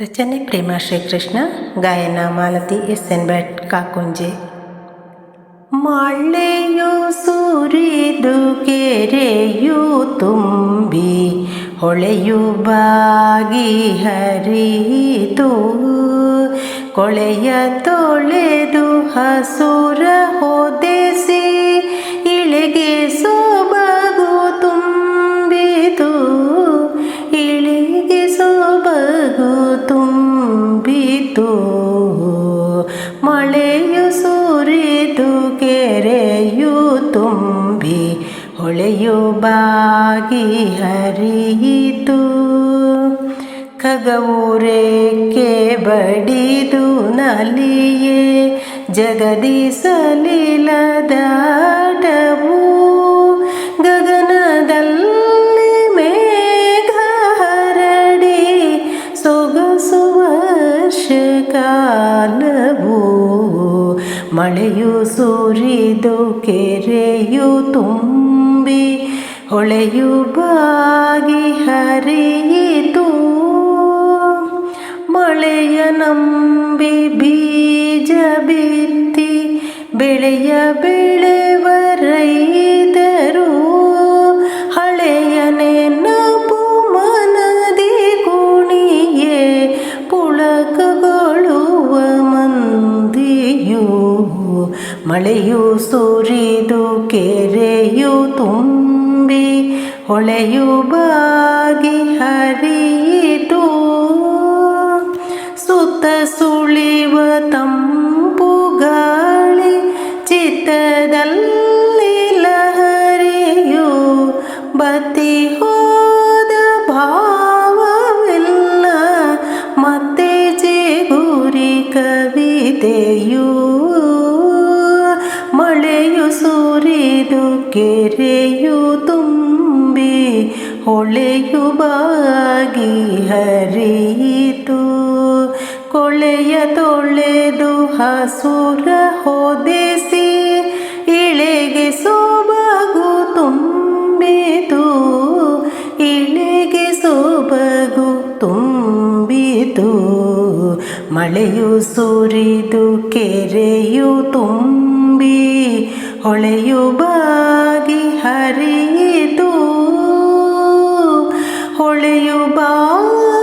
ರಚನೆ ಪ್ರೇಮ ಶ್ರೀಕೃಷ್ಣ, ಗಾಯನ Malathi S N Bhat, Kakunje. ಮಳೆಯು ಸುರಿದು ಕೆರೆಯು ತುಂಬಿ, ಹೊಳೆಯು ಬಾಗಿ ಹರಿಯಿತು. ಕೊಳೆಯ ತೊಳೆದು ಹಸುರ ತುಂಬಿತು ಮಳೆಯು ಸುರಿದು ಕೆರೆಯು ತುಂಬಿ ಹೊಳೆಯು ಬಾಗಿ ಹರಿಯಿತು. ಖಗವುರೇಕೆ ಬಡಿದು ನಲಿಯೇ ಜಗದಿ ಕಾಲವು ಮಳೆಯು ಸುರಿದು ಕೆರೆಯು ತುಂಬಿ ಹೊಳೆಯು ಬಾಗಿ ಹರಿಯಿತು. ಮಳೆಯ ನಂಬಿ ಬೀಜ ಬಿತ್ತಿ ಬೆಳೆಯ ಬೆಳೆವ ಮಳೆಯು ಸುರಿದು ಕೆರೆಯು ತುಂಬಿ ಹೊಳೆಯು ಬಾಗಿ ಹರಿಯಿತು ಸುತ್ತ ಸುಳಿವ ತಂಪು ಗಾಳಿ ಚಿತ್ತದಲ್ಲಿ ಲಹರಿಯು ಬತ್ತಿ ಹೋದ ಭಾವವಿಲ್ಲ ಮತ್ತೆ ಜೇಗುರಿ ಕವಿತೆಯು ಕೆರೆಯು ತುಂಬಿ ಹೊಳೆಯು ಬಾಗಿ ಹರಿಯಿತು. ಕೊಳೆಯ ತೊಳೆದು ಹಸುರ ಹೊದೆಸಿ ಇಳೆಗೆ ಸೊಬಗು ತುಂಬಿತು. ಇಳೆಗೆ ಸೊಬಗು ತುಂಬಿತು. ಮಳೆಯು ಸುರಿದು ಕೆರೆಯು ತುಂಬಿ ಹೊಳೆಯು ಬಾಗಿ Oh.